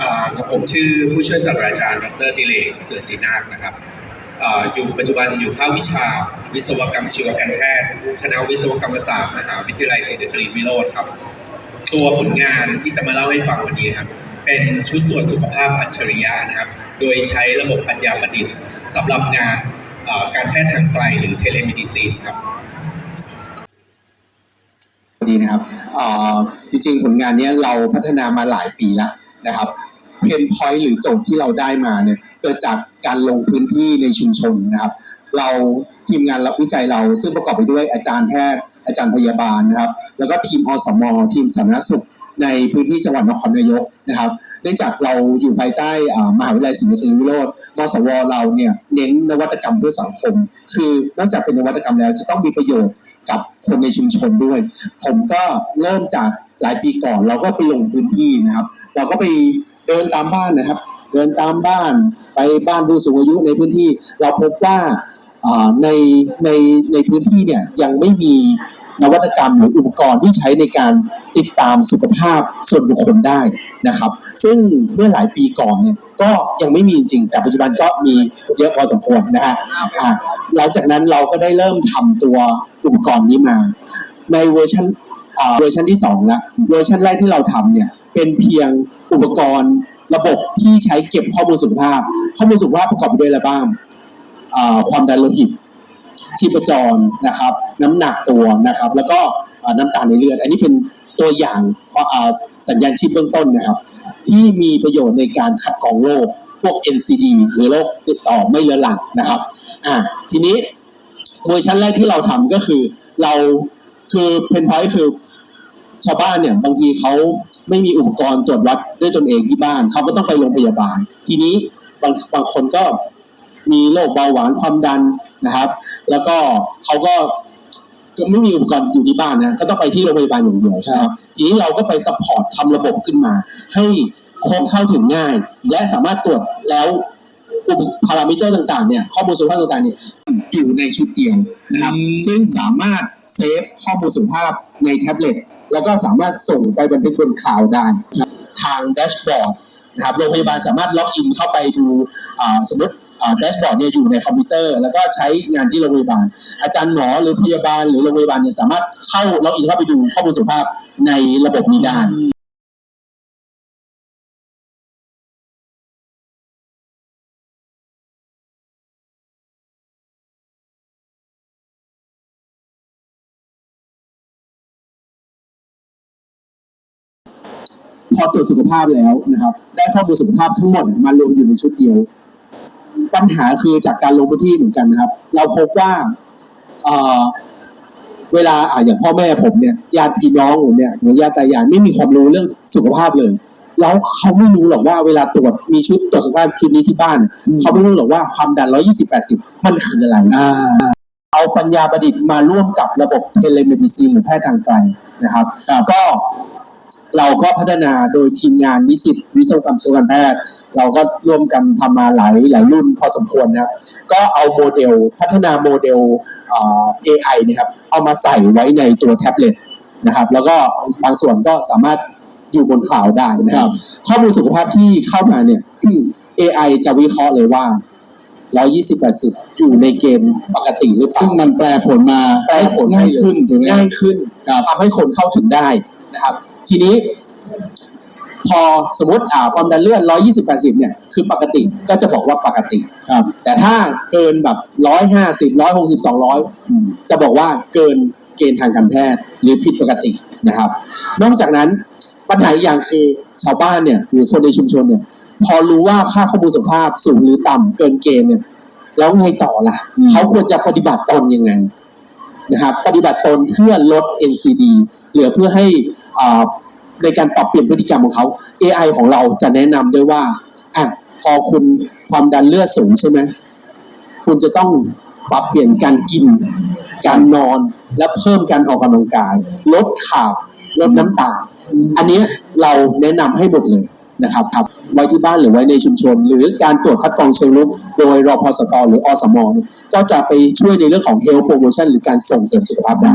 อ่ากับผมชื่อผู้ช่วยศาสตราจารย์ ดรดิเลกเสือศรีนาคนะครับอ่าอยู่ปัจจุบันอยู่ภาควิชา วิศวกรรมชีวการแพทย์ คณะวิศวกรรมศาสตร์มหาวิทยาลัยศรีนครินทร์วิโรธครับ ตัวผลงานที่จะมาเล่าให้ฟังวันนี้ครับ เป็นชุดตรวจสุขภาพอัจฉริยะนะครับ โดยใช้ระบบปัญญาประดิษฐ์สำหรับงานการแพทย์ทางไกลหรือเทเลเมดิซีนครับดีนะครับอ่อจริงๆผลงานนี้เราพัฒนามาหลายปีแล้วนะครับ เพนพอยต์หรือโจทย์ที่เราได้มาเนี่ยเกิดจากการลงพื้นที่ในชุมชนนะครับ เราทีมงานรับวิจัยเราซึ่งประกอบไปด้วยอาจารย์แพทย์อาจารย์พยาบาลนะครับ แล้วก็ทีมอสมทีมสาธารณสุขในพื้นที่จังหวัดนครนายกนะครับเนื่องจากเราอยู่ภายใต้มหาวิทยาลัยศรีนครินทร์วิโรธมสวเราเนี่ยเน้นนวัตกรรมเพื่อสังคม คือนอกจากเป็นนวัตกรรมแล้วจะต้องมีประโยชน์กับคนในชุมชนด้วย ผมก็เริ่มจากหลายปีก่อน เราก็ไปลงพื้นที่นะครับ เราก็ไป เดินตามบ้านนะครับ เดินตามบ้านไปบ้านผู้สูงอายุในพื้นที่ เราพบว่าอ่าในในในพื้นที่เนี่ยยังไม่มีนวัตกรรมหรืออุปกรณ์ที่ใช้ในการติดตามสุขภาพส่วนบุคคลได้นะครับ ซึ่งเมื่อหลายปีก่อนเนี่ยก็ยังไม่มีจริง แต่ปัจจุบันก็มีเยอะพอสมควรนะฮะอ่าหลังจากนั้นเราก็ได้เริ่มทำตัวอุปกรณ์นี้มา ในเวอร์ชันอ่า เวอร์ชันที่สองละเวอร์ชันแรกที่เราทำเนี่ยเป็นเพียงอุปกรณ์ระบบที่ใช้เก็บข้อมูลสุขภาพ ข้อมูลสุขภาพประกอบไปด้วยอะไรบ้างความดันโลหิต ชีพจรนะครับ น้ำหนักตัวนะครับ แล้วก็น้ำตาลในเลือด อันนี้เป็นตัวอย่างสัญญาณชีพเบื้องต้นนะครับ ที่มีประโยชน์ในการคัดกรองโรคพวก NCD หรือโรคติดต่อไม่เรื้อรังนะครับอ่าทีนี้เวอร์ชันแรกที่เราทำก็คือเรา คือเพนพอยต์คือชาวบ้านเนี่ยบางทีเขาไม่มีอุปกรณ์ตรวจวัดด้วยตนเองที่บ้านเขาก็ต้องไปโรงพยาบาล ทีนี้บางบางคนก็มีโรคเบาหวานความดันนะครับ แล้วก็เขาก็ก็ไม่มีอุปกรณ์อยู่ที่บ้านนะก็ต้องไปที่โรงพยาบาลอย่างเดียวใช่ครับทีนี้เราก็ไปซัพพอร์ตทำระบบขึ้นมา ให้คนเข้าถึงง่าย และสามารถตรวจแล้ว พารามิเตอร์ต่างๆเนี่ยข้อมูลสุขภาพต่างๆเนี่ยอยู่ในชุดเดียวนะครับซึ่งสามารถเซฟข้อมูลสุขภาพในแท็บเล็ตแล้วก็สามารถส่งไปบันทึกบนคลาวด์ได้นะครับทางแดชบอร์ดนะครับโรงพยาบาลสามารถล็อกอินเข้าไปดูอ่าสมมติแดชบอร์ดเนี่ยอยู่ในคอมพิวเตอร์ แล้วก็ใช้งานที่โรงพยาบาล อาจารย์หมอหรือพยาบาลหรือโรงพยาบาลเนี่ยสามารถเข้าล็อกอินเข้าไปดูข้อมูลสุขภาพในระบบนี้ได้ พอตรวจสุขภาพแล้วนะครับ ได้ข้อมูลสุขภาพทั้งหมดมารวมอยู่ในชุดเดียว ปัญหาคือจากการลงพื้นที่เหมือนกันนะครับ เราพบว่าเอ่อเวลาอะอย่างพ่อแม่ผมเนี่ยญาติพี่น้องผมเนี่ยหรือญาติตายายไม่มีความรู้เรื่องสุขภาพเลย แล้วเขาไม่รู้หรอกว่าเวลาตรวจมีชุดตรวจสุขภาพชุดนี้ที่บ้านเนี่ยเขาไม่รู้หรอกว่าความดัน120 80มันคืออะไรเอาปัญญาประดิษฐ์มาร่วมกับระบบเทเลเมดิซีนหรือแพทย์ทางไกลนะครับ ก็ เราก็พัฒนาโดยทีมงานนิสิตวิศวกรรมชีวการแพทย์ เราก็ร่วมกันทำมาหลายหลายรุ่นพอสมควรนะครับก็เอาโมเดลพัฒนาโมเดลเอ่อ AI นะครับเอามาใส่ไว้ในตัวแท็บเล็ตนะครับแล้วก็บางส่วนก็สามารถอยู่บนข่าวได้นะครับ ข้อมูลสุขภาพที่เข้ามาเนี่ย AI จะวิเคราะห์เลยว่า 120 80 อยู่ในเกณฑ์ปกติหรือซึ่งมันแปลผลมาแปลผลง่ายขึ้นง่ายขึ้นทำให้คนเข้าถึงได้นะครับ ทีนี้ พอสมมติอ่าความดันเลือด 120 80 เนี่ย คือปกติก็จะบอกว่าปกติ ครับ แต่ถ้าเกินแบบ 150 160 200 จะบอกว่าเกินเกณฑ์ทางการแพทย์หรือผิดปกตินะครับ นอกจากนั้นปัญหาอีกอย่างคือชาวบ้านเนี่ยหรือคนในชุมชนเนี่ย พอรู้ว่าค่าข้อมูลสุขภาพสูงหรือต่ำเกินเกณฑ์เนี่ย แล้วไงต่อล่ะ เขาควรจะปฏิบัติตนยังไงนะครับ ปฏิบัติตนเพื่อลด NCD เหลือเพื่อให้อ่า ในการปรับเปลี่ยนพฤติกรรมของเขา AI ของเราจะแนะนำด้วยว่าอะพอคุณความดันเลือดสูงใช่ไหมคุณจะต้องปรับเปลี่ยนการกิน การนอนและเพิ่มการออกกำลังกาย ลดขาบลดน้ำตาลอันนี้เราแนะนำให้หมดเลยนะครับครับไว้ที่บ้านหรือไว้ในชุมชน หรือการตรวจคัดกรองเชิงรุก โดยรอพสตหรืออสมก็จะไปช่วยในเรื่องของ health promotion หรือการส่งเสริมสุขภาพได้